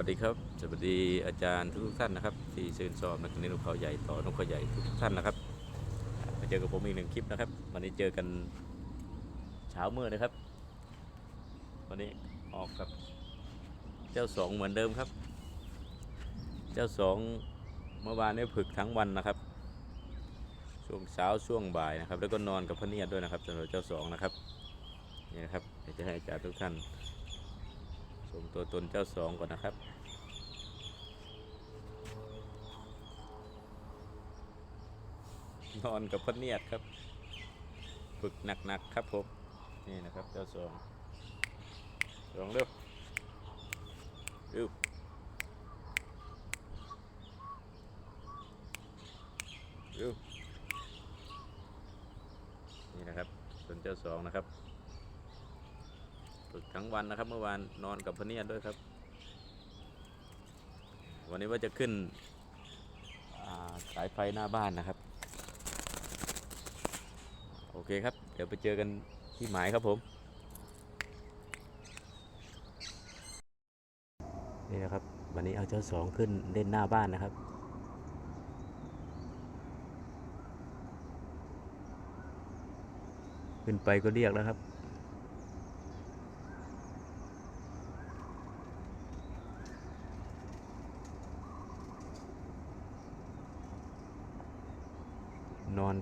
วัสดีครับ สวัสดีอาจารย์ทุกท่านนะครับ ที่ชื่นชอบนักเรียนนกเขาใหญ่ต่อนกเขาใหญ่ทุกท่านนะครับมาเจอกับผมอีกหนึ่งคลิปนะครับ วันนี้เจอกันเช้ามืดนะครับ วันนี้ออกกับเจ้าสองเหมือนเดิมครับ เจ้าสองเมื่อวานได้ฝึกทั้งวันนะครับ ช่วงเช้าช่วงบ่ายนะครับ แล้วก็นอนกับพระเนียดด้วยนะครับสำหรับเจ้าสองนะครับนี่นะครับเดี๋ยวจะให้อาจารย์ทุกท่าน ชมตัวตนเจ้าสองก่อนนะครับ นอนกับพระเนียดครับ ฝึกหนักๆครับผมนี่นะครับเจ้าสองสองเร็วเร็วเร็วนี่นะครับส่วนเจ้าสองนะครับ ฝึกทั้งวันนะครับ เมื่อวานนอนกับพเนียดด้วยครับ วันนี้ว่าจะขึ้นสายไฟหน้าบ้านนะครับ โอเคครับ เดี๋ยวไปเจอกันที่หมายครับผม นี่นะครับ วันนี้เอาเจ้าสองขึ้นเล่นหน้าบ้านนะครับขึ้นไปก็เรียกแล้วครับ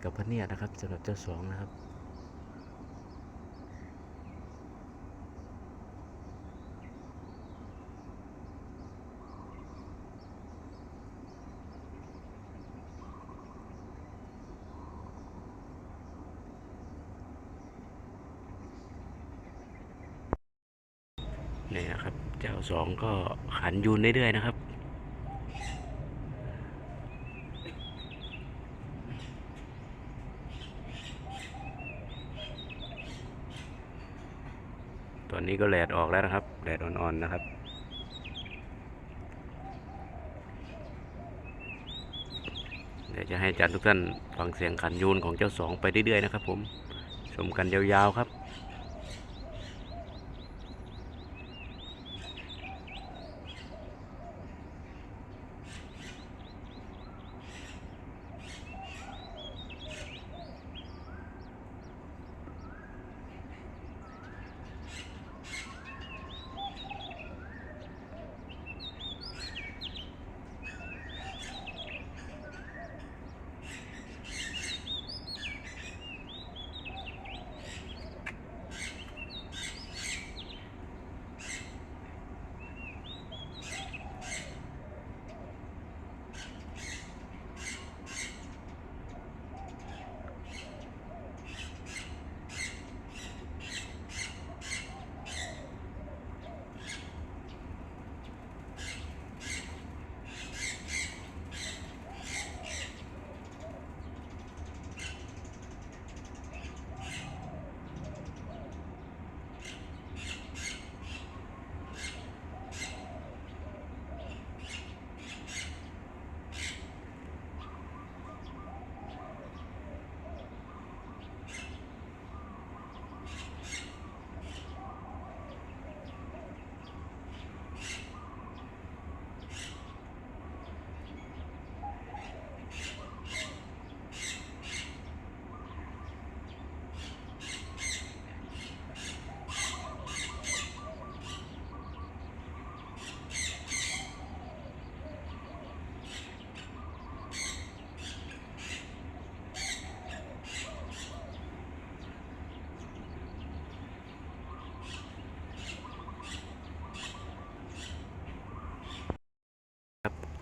กับพระเนียดนะครับสำหรับเจ้าสองนะครับนี่นะครับ เจ้าสองก็ขันยูนเรื่อยๆนะครับ ต อนนี้ก็แดดออกแล้วนะครับแดดอ่อนๆนะครับ เดี๋ยวจะให้อาจารย์ทุกท่านฟังเสียงขันยูนของเจ้าสองไปเรื่อยๆนะครับผม ชมกันยาวๆครับ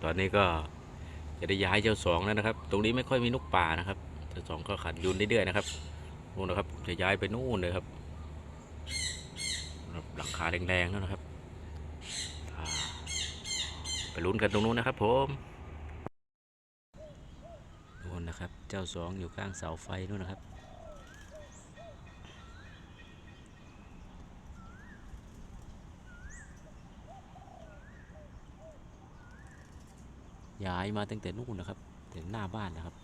ตอนนี้ก็จะได้ย้ายเจ้าสองแล้วนะครับ ตรงนี้ไม่ค่อยมีนกป่านะครับเจ้าสองก็ขันยูนเรื่อยๆนะครับนู่นนะครับจะย้ายไปนู่นเลยครับหลังคาแดงๆนั่นนะครับ ไปลุ้นกันตรงนู้นนะครับผมนู่นนะครับ เจ้าสองอยู่ข้างเสาไฟนู่นนะครับ ย้ายมาตั้งแต่นู่นนะครับแต่หน้าบ้านนะครับ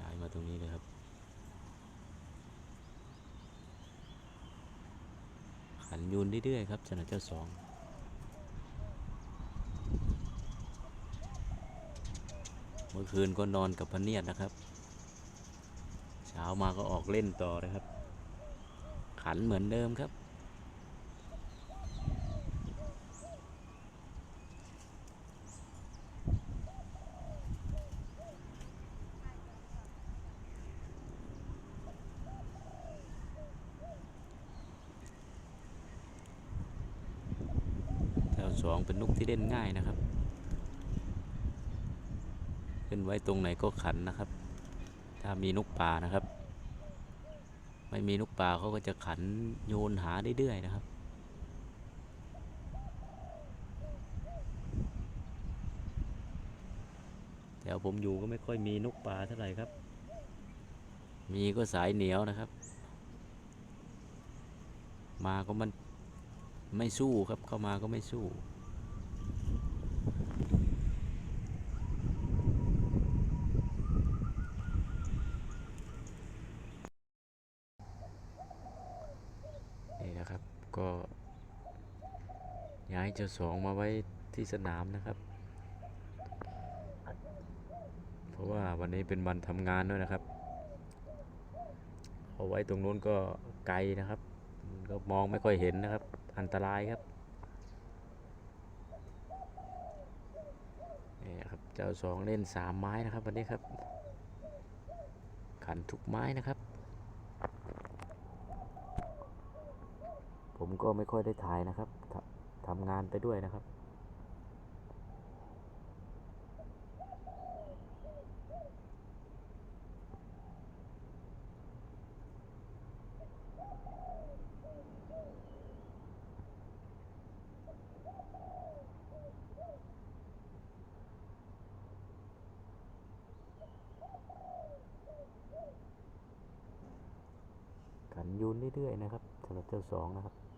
ย้ายมาตรงนี้เลยครับขันยูนเรื่อยๆครับสนามเจ้าสองเมื่อคืนก็นอนกับพเนียดนะครับ เช้ามาก็ออกเล่นต่อนะครับ ขันเหมือนเดิมครับ สองเป็นนกที่เล่นง่ายนะครับขึ้นไว้ตรงไหนก็ขันนะครับ ถ้ามีนกป่านะครับ ไม่มีนกป่าเขาก็จะขันโยนหาเรื่อยๆนะครับแถวผมอยู่ก็ไม่ค่อยมีนกป่าเท่าไหร่ครับ มีก็สายเหนียวนะครับ มาก็มัน ไม่สู้ครับเข้ามาก็ไม่สู้ นี่นะครับ ก็ย้ายเจ้าสองมาไว้ที่สนามนะครับ เพราะว่าวันนี้เป็นวันทำงานด้วยนะครับเอาไว้ตรงนู้นก็ไกลนะครับ ก็มองไม่ค่อยเห็นนะครับ อันตรายครับนี่ครับเจ้าสองเล่นสามไม้นะครับวันนี้ครับ ขันทุกไม้นะครับ ผมก็ไม่ค่อยได้ถ่ายนะครับททำงานไปด้วยนะครับ ขันยูนเรื่อยๆนะครับสำหรับเจ้าสองนะครับ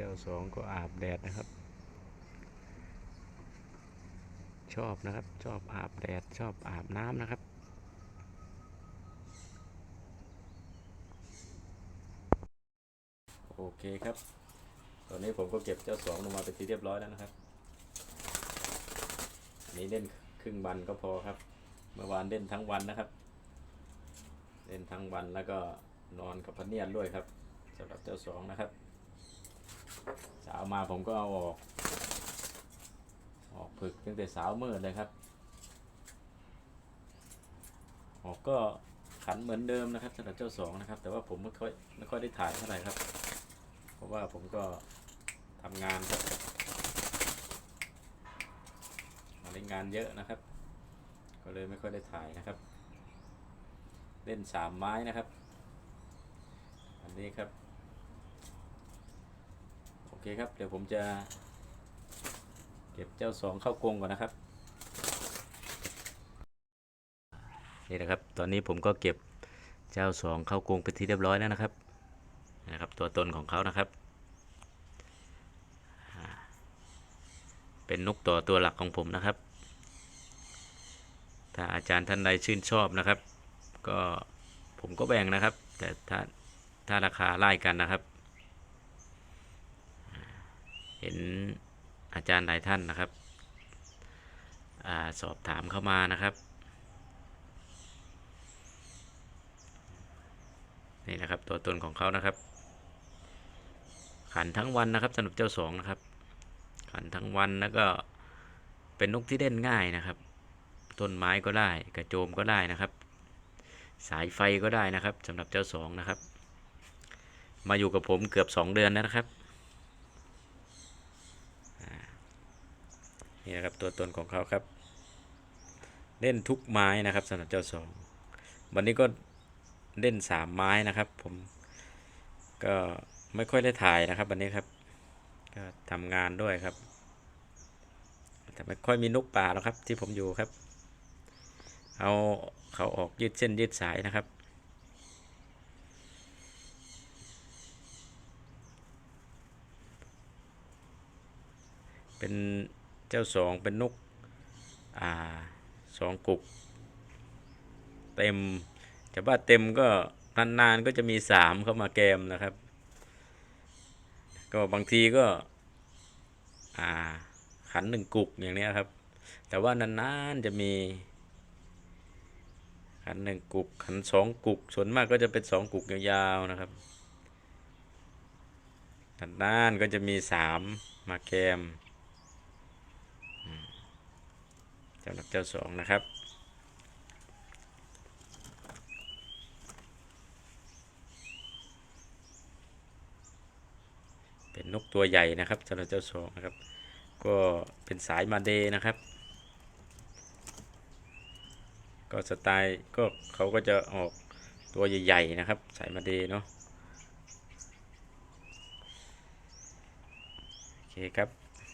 เจ้าสองก็อาบแดดนะครับ ชอบนะครับ ชอบอาบแดดชอบอาบน้ำนะครับโอเคครับ ตอนนี้ผมก็เก็บเจ้าสองลงมาเป็นที่เรียบร้อยแล้วนะครับ อันนี้เล่นครึ่งวันก็พอครับ เมื่อวานเล่นทั้งวันนะครับ เล่นทั้งวันแล้วก็นอนกับพเนียนด้วยครับสำหรับเจ้าสองนะครับ เช้ามาผมก็เอาออก ออกผึกตั้งแต่เช้ามืดเลยครับ ออกก็ขันเหมือนเดิมนะครับสำหรับเจ้าสองนะครับ แต่ว่าผมไม่ค่อยไม่ค่อยได้ถ่ายเท่าไหร่ครับ เพราะว่าผมก็ทำงานครับวันนี้งานเยอะนะครับ ก็เลยไม่ค่อยได้ถ่ายนะครับ เล่นสามไม้นะครับ อันนี้ครับ เคครับ เดี๋ยวผมจะเก็บเจ้าสองเข้ากรงก่อนนะครับ นี่นะครับ ตอนนี้ผมก็เก็บเจ้าสองเข้ากรงเป็นที่เรียบร้อยแล้วนะครับ นะครับ ตัวตนของเขานะครับ เป็นนกต่อตัวหลักของผมนะครับ ถ้าอาจารย์ท่านใดชื่นชอบนะครับ ก็ผมก็แบ่งนะครับ แต่ถ้าถ้าราคาไล่กันนะครับ ห็นอาจารย์หลายท่านนะครับอสอบถามเข้ามานะครับ นี่นะครับตัวตนของเขานะครับ ขันทั้งวันนะครับสำหรับเจ้าสองนะครับ ขันทั้งวันแล้วก็เป็นนกที่เล่นง่ายนะครับ ต้นไม้ก็ได้กระโจมก็ได้นะครับ สายไฟก็ได้นะครับสำหรับเจ้าสองนะครับ มาอยู่กับผมเกือบสองเดือนแล้วนะครับอ่า นี่นะครับตัวตนของเขาครับ เล่นทุกไม้นะครับสำหรับเจ้าสองวันนี้ก็เล่นสามไม้นะครับผมก็ไม่ค่อยได้ถ่ายนะครับวันนี้ครับ ก็ทำงานด้วยครับ แต่ไม่ค่อยมีนกป่าหรอกครับ ที่ผมอยู่ครับ เอาเขาออกยืดเส้นยืดสายนะครับเป็น เจ้าสองเป็นนกอ่าสองกุก เต็มจะว่าเต็มก็นานๆก็จะมีสามเข้ามาแกมนะครับ ก็บางทีก็อ่าขันหนึ่งกุกอย่างนี้ครับ แต่ว่านานๆจะมี ขันหนึ่งกุก ขันสองกุก ส่วนมากก็จะเป็นสองกุกยาวๆนะครับนานๆก็จะมีสามมาแกมอืมสำหรับเจ้าสองนะครับ เป็นนกตัวใหญ่นะครับสำหรับเจ้าสองนะครับ ก็เป็นสายมาเดนะครับ ก็สไตล์ก็เขาก็จะออกตัวใหญ่ๆนะครับ สายมาเดเนาะโอเคครับ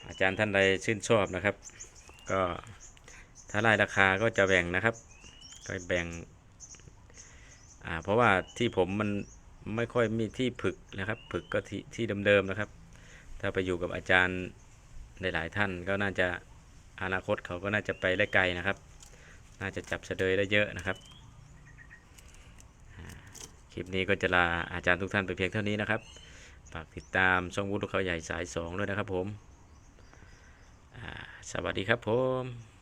อาจารย์ท่านใดชื่นชอบนะครับ ก็ ถ้าไล่ราคาก็จะแบ่งนะครับ ก็แบ่ง อ่า เพราะว่าที่ผมมันไม่ค่อยมีที่ผึกนะครับผึกก็ที่ที่เดิมๆนะครับ ถ้าไปอยู่กับอาจารย์หลายๆท่านก็น่าจะอนาคตเขาก็น่าจะไปได้ไกลนะครับ น่าจะจับเสดยได้เยอะนะครับ คลิปนี้ก็จะลาอาจารย์ทุกท่านไปเพียงเท่านี้นะครับ ฝากติดตามช่องวุฒิเขาใหญ่สายสองด้วยนะครับผม สวัสดีครับผม